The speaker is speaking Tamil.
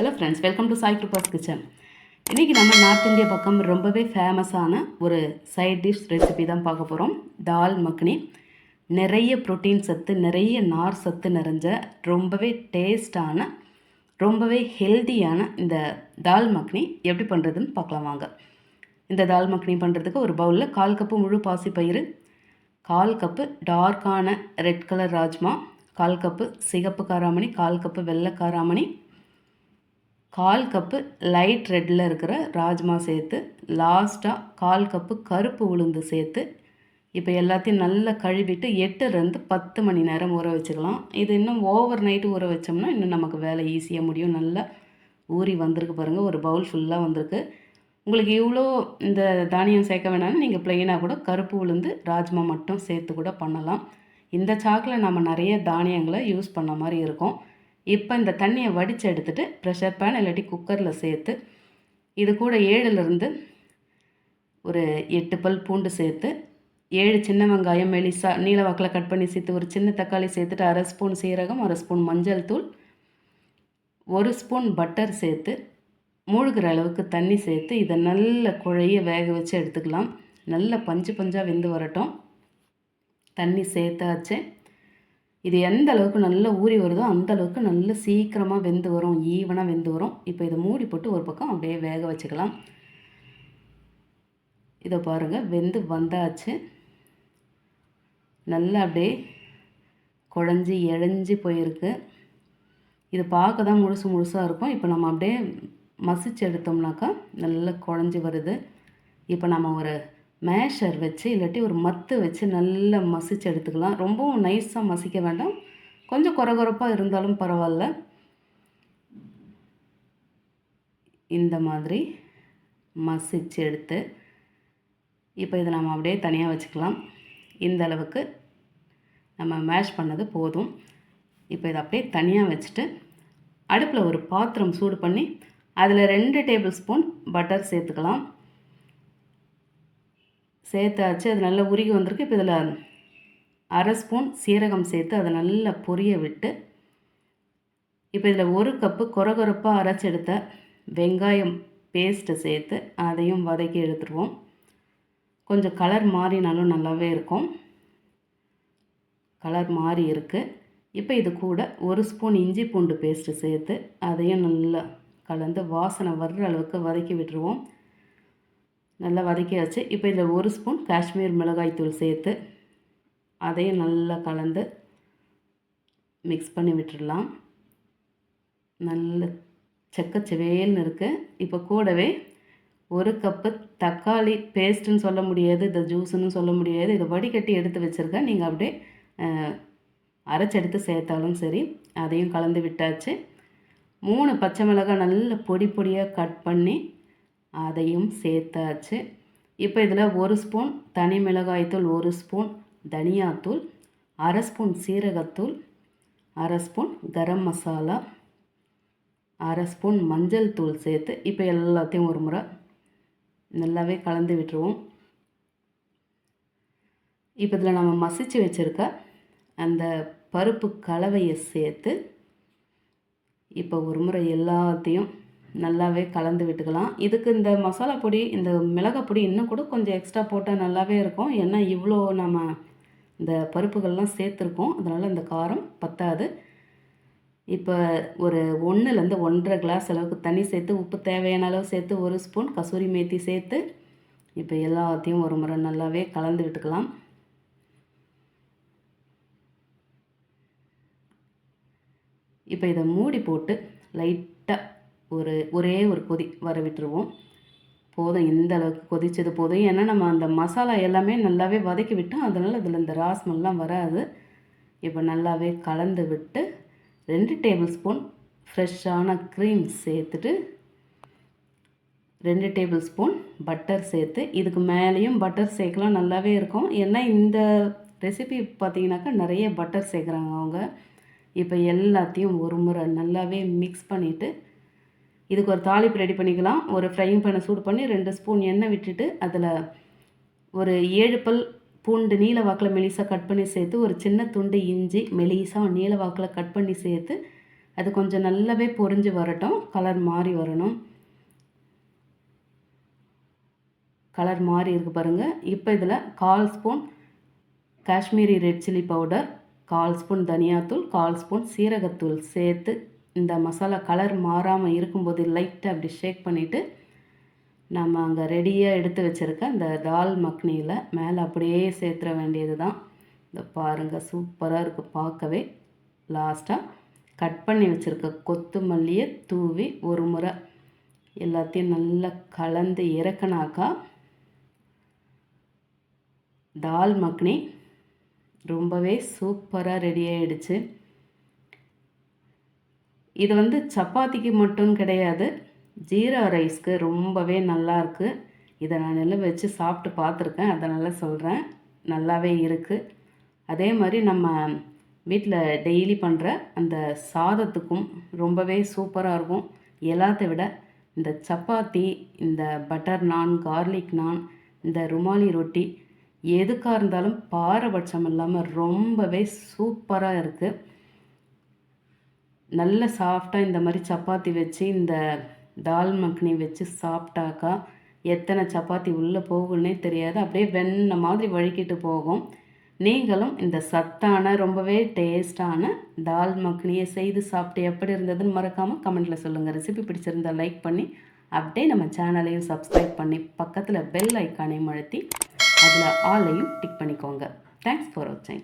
Hello friends welcome to Sai Kripa's kitchen இன்றைக்கி நம்ம நார்த் இந்தியா பக்கம் ரொம்பவே ஃபேமஸான ஒரு சைட் டிஷ் ரெசிபி தான் பார்க்க போகிறோம் தால் மக்னி. நிறைய ப்ரோட்டீன் சத்து நிறைய நார் சத்து நிறைஞ்ச ரொம்பவே டேஸ்டான ரொம்பவே ஹெல்த்தியான இந்த தால் மக்னி. எப்படி பண்ணுறதுன்னு பார்க்கலாம் வாங்க. இந்த தால் மக்னி பண்ணுறதுக்கு ஒரு பவுலில் கால் கப்பு முழு பாசிப்பயிறு கால் கப்பு டார்க்கான ரெட் கலர் ராஜ்மா கால் கப்பு சிகப்பு காராமணி கால் கப்பு வெள்ளை காராமணி கால் கப்பு லைட் ரெட்டில் இருக்கிற ராஜ்மா சேர்த்து லாஸ்ட்டாக கால் கப்பு கருப்பு உளுந்து சேர்த்து இப்போ எல்லாத்தையும் நல்லா கழுவிட்டு எட்டுலேருந்து பத்து மணி நேரம் ஊற வச்சுக்கலாம். இது இன்னும் ஓவர் நைட்டு ஊற வச்சோம்னா இன்னும் நமக்கு வேலை ஈஸியாக முடியும். நல்லா ஊறி வந்திருக்கு பாருங்கள் ஒரு பவுல் ஃபுல்லாக வந்திருக்கு. உங்களுக்கு இவ்வளோ இந்த தானியம் சேர்க்க வேணாலும் நீங்கள் ப்ளெயினாக கூட கருப்பு உளுந்து ராஜ்மா மட்டும் சேர்த்து கூட பண்ணலாம். இந்த சாக்கில் நம்ம நிறைய தானியங்களை யூஸ் பண்ண மாதிரி இருக்கும். இப்போ இந்த தண்ணியை வடித்து எடுத்துகிட்டு ப்ரெஷர் பேன் இல்லாட்டி குக்கரில் சேர்த்து இது கூட ஏழுலேருந்து ஒரு எட்டு பல் பூண்டு சேர்த்து ஏழு சின்ன வெங்காயம் மெலிசா நீல வாக்கில் கட் பண்ணி சேர்த்து ஒரு சின்ன தக்காளி சேர்த்துட்டு அரை ஸ்பூன் சீரகம் அரை ஸ்பூன் மஞ்சள் தூள் ஒரு ஸ்பூன் பட்டர் சேர்த்து மூழ்கிற அளவுக்கு தண்ணி சேர்த்து இதை நல்ல குழைய வேக வச்சு எடுத்துக்கலாம். நல்ல பஞ்சு பஞ்சாக வெந்து வரட்டும். தண்ணி சேர்த்தாச்சு. இது எந்த அளவுக்கு நல்லா ஊறி வருதோ அந்த அளவுக்கு நல்ல சீக்கிரமாக வெந்து வரும் ஈவனாக வெந்து வரும். இப்போ இதை மூடி போட்டு ஒரு பக்கம் அப்படியே வேக வச்சுக்கலாம். இதை பாருங்கள் வெந்து வந்தாச்சு. நல்லா அப்படியே குழஞ்சி இழஞ்சி போயிருக்கு. இது பார்க்க தான் முழுசு முழுசாக இருக்கும். இப்போ நம்ம அப்படியே மசிச்சு எடுத்தோம்னாக்கா நல்லா குழஞ்சி வருது. இப்போ நம்ம ஒரு மேஷர் வச்சு இல்லாட்டி ஒரு மத்து வச்சு நல்லா மசிச்சு எடுத்துக்கலாம். ரொம்பவும் நைஸாக மசிக்க வேண்டாம். கொஞ்சம் குறகுறப்பாக இருந்தாலும் பரவாயில்ல. இந்த மாதிரி மசிச்சு எடுத்து இப்போ இதை நம்ம அப்படியே தனியாக வச்சுக்கலாம். இந்த அளவுக்கு நம்ம மேஷ் பண்ணது போதும். இப்போ இதை அப்படியே தனியாக வச்சுட்டு அடுப்பில் ஒரு பாத்திரம் சூடு பண்ணி அதில் ரெண்டு டேபிள் ஸ்பூன் பட்டர் சேர்த்துக்கலாம். சேர்த்தாச்சு அது நல்லா உருகி வந்திருக்கு. இப்போ இதில் அரை ஸ்பூன் சீரகம் சேர்த்து அதை நல்லா பொரிய விட்டு இப்போ இதில் ஒரு கப்பு கொரகொரப்பாக அரைச்செடுத்த வெங்காயம் பேஸ்ட்டை சேர்த்து அதையும் வதக்கி எடுத்துருவோம். கொஞ்சம் கலர் மாறினாலும் நல்லாவே இருக்கும். கலர் மாறி இருக்குது இப்போ இது கூட ஒரு ஸ்பூன் இஞ்சி பூண்டு பேஸ்ட்டு சேர்த்து அதையும் நல்லா கலந்து வாசனை வர்ற அளவுக்கு வதக்கி விட்டுருவோம். நல்லா வதக்கியாச்சு. இப்போ இதில் ஒரு ஸ்பூன் காஷ்மீர் மிளகாய்த்தூள் சேர்த்து அதையும் நல்லா கலந்து மிக்ஸ் பண்ணி விட்டுடலாம். நல்ல செக்கச்சவேல்னு இருக்குது இப்போ கூடவே ஒரு கப்பு தக்காளி பேஸ்ட்டுன்னு சொல்ல முடியாது இதை ஜூஸுன்னு சொல்ல முடியாது. இதை வடிகட்டி எடுத்து வச்சுருக்கேன். நீங்கள் அப்படியே அரைச்செடுத்து சேர்த்தாலும் சரி அதையும் கலந்து விட்டாச்சு. மூணு பச்சை மிளகாய் நல்ல பொடி பொடியாக கட் பண்ணி அதையும் சேர்த்தாச்சு. இப்போ இதில் ஒரு ஸ்பூன் தனி மிளகாய்த்தூள் ஒரு ஸ்பூன் தனியாத்தூள் அரை ஸ்பூன் சீரகத்தூள் அரை ஸ்பூன் கரம் மசாலா அரை ஸ்பூன் மஞ்சள் தூள் சேர்த்து இப்போ எல்லாத்தையும் ஒரு முறை நல்லாவே கலந்து விட்டுருவோம். இப்போ இதில் நம்ம மசிச்சு வச்சுருக்க அந்த பருப்பு கலவையை சேர்த்து இப்போ ஒரு முறை எல்லாத்தையும் நல்லாவே கலந்து விட்டுக்கலாம். இதுக்கு இந்த மசாலா பொடி இந்த மிளகாய் பொடி இன்னும் கூட கொஞ்சம் எக்ஸ்ட்ரா போட்டால் நல்லாவே இருக்கும். ஏன்னா இவ்வளோ நம்ம இந்த பருப்புகள்லாம் சேர்த்துருக்கோம். அதனால் இந்த காரம் பத்தாது. இப்போ ஒரு ஒன்றுலேருந்து ஒன்றரை கிளாஸ் அளவுக்கு தண்ணி சேர்த்து உப்பு தேவையான அளவு சேர்த்து ஒரு ஸ்பூன் கசூரி மேத்தி சேர்த்து இப்போ எல்லாத்தையும் ஒரு முறை நல்லாவே கலந்து விட்டுக்கலாம். இப்போ இதை மூடி போட்டு லைட்டாக ஒரு ஒரே ஒரு கொதி வர விட்டுருவோம். போதும் இந்த அளவுக்கு கொதிச்சது போதும். ஏன்னா நம்ம அந்த மசாலா எல்லாமே நல்லாவே வதக்கி விட்டோம் அதனால் அதில் இந்த ராஸ்மெல்லாம் வராது. இப்போ நல்லாவே கலந்து விட்டு ரெண்டு டேபிள் ஸ்பூன் ஃப்ரெஷ்ஷான க்ரீம் சேர்த்துட்டு ரெண்டு டேபிள் ஸ்பூன் பட்டர் சேர்த்து இதுக்கு மேலேயும் பட்டர் சேர்க்கலாம் நல்லாவே இருக்கும். ஏன்னா இந்த ரெசிபி பார்த்தீங்கன்னாக்கா நிறைய பட்டர் சேர்க்குறாங்க அவங்க. இப்போ எல்லாத்தையும் ஒரு முறை நல்லாவே மிக்ஸ் பண்ணிவிட்டு இதுக்கு ஒரு தாளிப்பு ரெடி பண்ணிக்கலாம். ஒரு ஃப்ரையிங் பேனை சூடு பண்ணி ரெண்டு ஸ்பூன் எண்ணெய் விட்டுட்டு அதில் ஒரு ஏழு பல் பூண்டு நீல வாக்கில் மெலிசாக கட் பண்ணி சேர்த்து ஒரு சின்ன துண்டு இஞ்சி மெலிசாக நீல வாக்கில் கட் பண்ணி சேர்த்து அது கொஞ்சம் நல்லாவே பொரிஞ்சு வரட்டும். கலர் மாறி வரணும். கலர் மாறி இருக்கு பாருங்கள் இப்போ இதில் கால் spoon Kashmiri red chilli powder கால் ஸ்பூன் தனியாத்தூள் கால் ஸ்பூன் சீரகத்தூள் சேர்த்து இந்த மசாலா கலர் மாறாமல் இருக்கும்போது லைட்டாக அப்படி ஷேக் பண்ணிவிட்டு நம்ம அங்கே ரெடியாக எடுத்து வச்சுருக்க அந்த தால் மக்னியில் மேலே அப்படியே சேர்த்துற வேண்டியது தான் இந்த பாருங்கள் சூப்பராக இருக்குது பார்க்கவே லாஸ்ட்டாக கட் பண்ணி வச்சுருக்க கொத்துமல்லியை தூவி ஒரு முறை எல்லாத்தையும் நல்லா கலந்து இறக்குனாக்கா தால் மக்னி ரொம்பவே சூப்பராக ரெடி ஆகிடுச்சு இது வந்து சப்பாத்திக்கு மட்டும் கிடையாது. ஜீரா ரைஸ்க்கு ரொம்பவே நல்லாயிருக்கு இதை நான் நல்லா வச்சு சாப்பிட்டு பார்த்துருக்கேன். அதனால் சொல்கிறேன் நல்லாவே இருக்குது அதே மாதிரி நம்ம வீட்டில் டெய்லி பண்ணுற அந்த சாதத்துக்கும் ரொம்பவே சூப்பராக இருக்கும். எல்லாத்தை விட இந்த சப்பாத்தி இந்த பட்டர் நான் கார்லிக் நான் இந்த ருமாலி ரொட்டி எதுக்காக இருந்தாலும் பாரபட்சம் இல்லாமல் ரொம்பவே சூப்பராக இருக்குது நல்ல சாஃப்டாக இந்த மாதிரி சப்பாத்தி வச்சு இந்த தால் மக்னி வச்சு சாப்பிட்டாக்கா எத்தனை சப்பாத்தி உள்ளே போகுன்னே தெரியாது. அப்படியே வெண்ண மாதிரி வழுக்கிட்டு போகும். நீங்களும் இந்த சத்தான ரொம்பவே டேஸ்டான தால் மக்னியை செய்து சாப்பிட்டு எப்படி இருந்ததுன்னு மறக்காமல் கமெண்ட்டில் சொல்லுங்கள் ரெசிபி பிடிச்சிருந்தால் லைக் பண்ணி அப்படியே நம்ம சேனலையும் சப்ஸ்கிரைப் பண்ணி பக்கத்தில் பெல் ஐக்கானையும் அழுத்தி அதில் ஆலையும் டிக் பண்ணிக்கோங்க. தேங்க்ஸ் ஃபார் வாட்சிங்